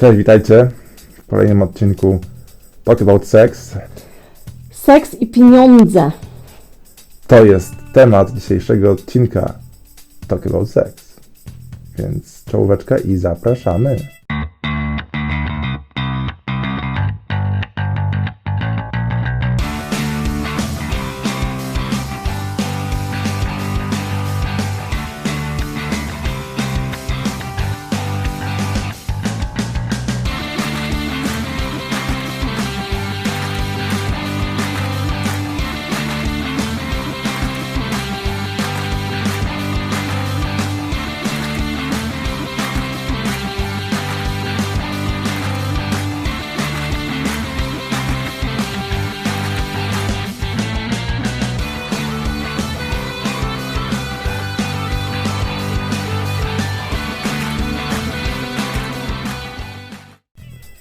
Cześć, witajcie w kolejnym odcinku Talk About Sex. Seks i pieniądze. To jest temat dzisiejszego odcinka Talk About Sex. Więc czołóweczka i zapraszamy.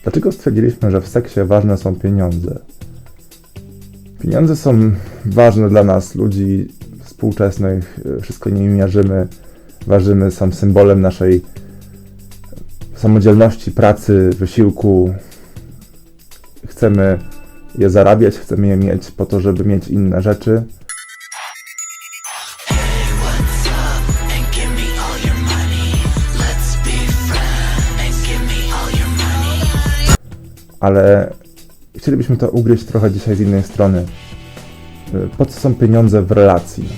Dlaczego stwierdziliśmy, że w seksie ważne są pieniądze? Pieniądze są ważne dla nas, ludzi współczesnych. Wszystko nimi mierzymy, ważymy, są symbolem naszej samodzielności, pracy, wysiłku. Chcemy je zarabiać, chcemy je mieć po to, żeby mieć inne rzeczy. Ale chcielibyśmy to ugryźć trochę dzisiaj z innej strony. Y, Po co są pieniądze w relacji?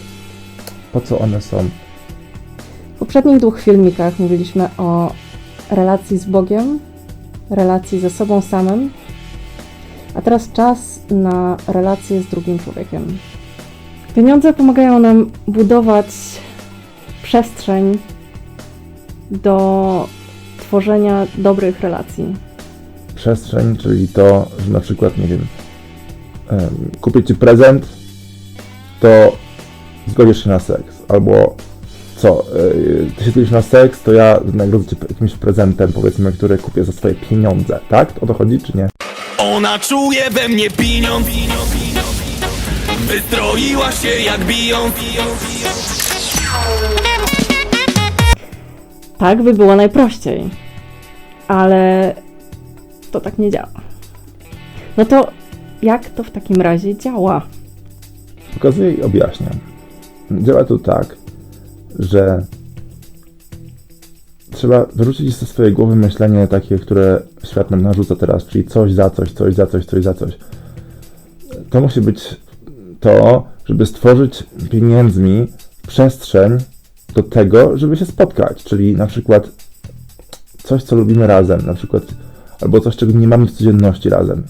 Po co one są? W poprzednich dwóch filmikach mówiliśmy o relacji z Bogiem, relacji ze sobą samym, a teraz czas na relacje z drugim człowiekiem. Pieniądze pomagają nam budować przestrzeń do tworzenia dobrych relacji. Przestrzeń, czyli to, że na przykład, nie wiem, em, kupię ci prezent, to zgodzisz się na seks. Albo co, y, ty się zgodzisz na seks, to ja nagrodzę cię jakimś prezentem, powiedzmy, który kupię za swoje pieniądze. Tak? O to chodzi, czy nie? Ona czuje we mnie pieniądz Wystroiła się jak biją Tak by było najprościej, ale to tak nie działa. No to jak to w takim razie działa? Pokazuję i objaśniam. Działa to tak, że trzeba wyrzucić ze swojej głowy myślenie takie, które świat nam narzuca teraz, czyli coś za coś, coś za coś, coś za coś. To musi być to, żeby stworzyć pieniędzmi przestrzeń do tego, żeby się spotkać, czyli na przykład coś, co lubimy razem, na przykład, albo coś, czego nie mamy w codzienności razem.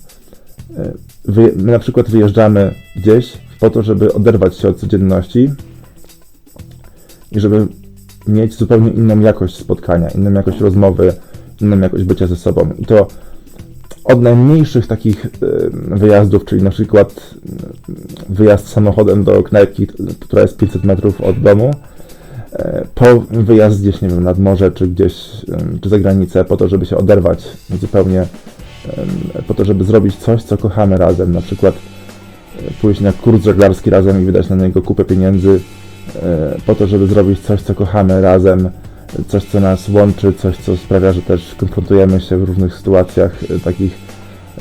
Wy, my na przykład wyjeżdżamy gdzieś po to, żeby oderwać się od codzienności i żeby mieć zupełnie inną jakość spotkania, inną jakość rozmowy, inną jakość bycia ze sobą. I to od najmniejszych takich wyjazdów, czyli na przykład y, wyjazd samochodem do knajpki, która jest 500 metrów od domu, po wyjazd gdzieś, nie wiem, nad morze, czy gdzieś, czy za granicę, po to, żeby się oderwać zupełnie, po to, żeby zrobić coś, co kochamy razem, na przykład y, pójść na kurs żeglarski razem i wydać na niego kupę pieniędzy, e, po to, żeby zrobić coś, co kochamy razem, coś, co nas łączy, coś, co sprawia, że też konfrontujemy się w różnych sytuacjach e, takich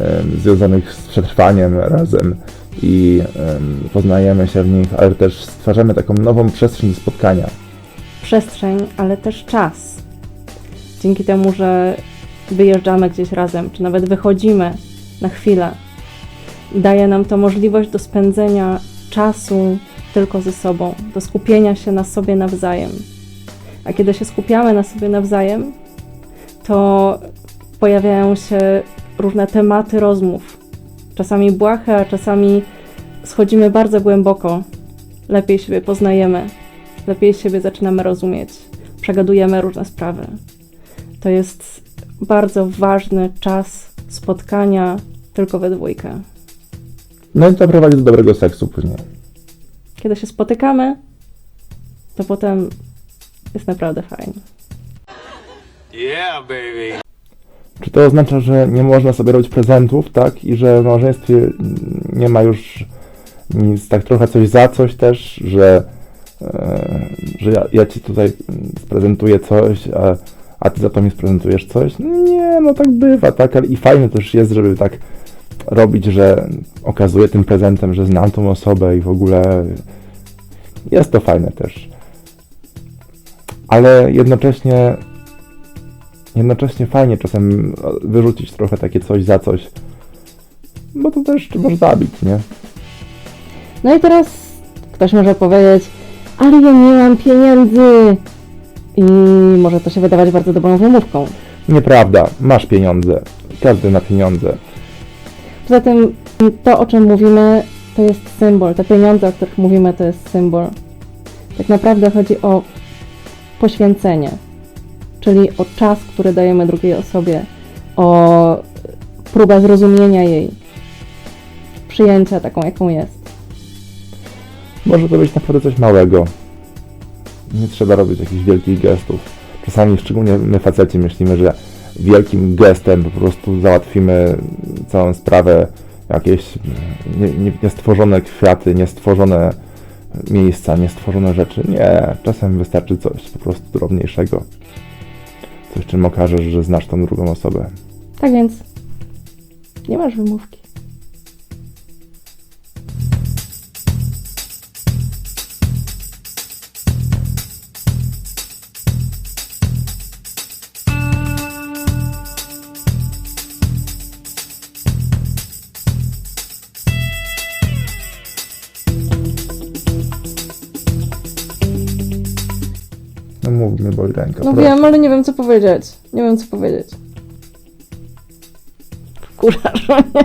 e, związanych z przetrwaniem razem i em, poznajemy się w nich, ale też stwarzamy taką nową przestrzeń do spotkania. Przestrzeń, ale też czas. Dzięki temu, że wyjeżdżamy gdzieś razem, czy nawet wychodzimy na chwilę, daje nam to możliwość do spędzenia czasu tylko ze sobą, do skupienia się na sobie nawzajem. A kiedy się skupiamy na sobie nawzajem, to pojawiają się różne tematy rozmów. Czasami błahe, a czasami schodzimy bardzo głęboko. Lepiej siebie poznajemy, lepiej siebie zaczynamy rozumieć, przegadujemy różne sprawy. To jest bardzo ważny czas spotkania tylko we dwójkę. No i to prowadzi do dobrego seksu później. Kiedy się spotykamy, to potem jest naprawdę fajnie. Yeah baby Czy to oznacza, że nie można sobie robić prezentów, tak? I że w małżeństwie nie ma już nic, tak trochę coś za coś też, że, że ja, ja ci tutaj mm, sprezentuję coś, a, a ty za to mi sprezentujesz coś. No nie, no tak bywa, tak, ale i fajne też jest, żeby tak robić, że okazuję tym prezentem, że znam tą osobę i w ogóle jest to fajne też. Ale jednocześnie jednocześnie fajnie czasem wyrzucić trochę takie coś za coś, bo to też może zabić, nie? No i teraz ktoś może powiedzieć, ale ja nie mam pieniędzy. I może to się wydawać bardzo dobrą wymówką. Nieprawda, masz pieniądze. Każdy ma pieniądze. Poza tym to, o czym mówimy, to jest symbol. Te pieniądze, o których mówimy, to jest symbol. Tak naprawdę chodzi o poświęcenie, czyli o czas, który dajemy drugiej osobie, o próbę zrozumienia jej, przyjęcia taką, jaką jest. Może to być naprawdę coś małego. Nie trzeba robić jakichś wielkich gestów. Czasami, szczególnie my faceci, myślimy, że wielkim gestem po prostu załatwimy całą sprawę, jakieś nie- nie- niestworzone kwiaty, niestworzone miejsca, niestworzone rzeczy. Nie, czasem wystarczy coś po prostu drobniejszego. Coś, czym okażesz, że znasz tą drugą osobę. Tak więc nie masz wymówki. Mów, mnie boli ręka. No wiem, ale nie wiem co powiedzieć. Nie wiem co powiedzieć. Kurarz mnie.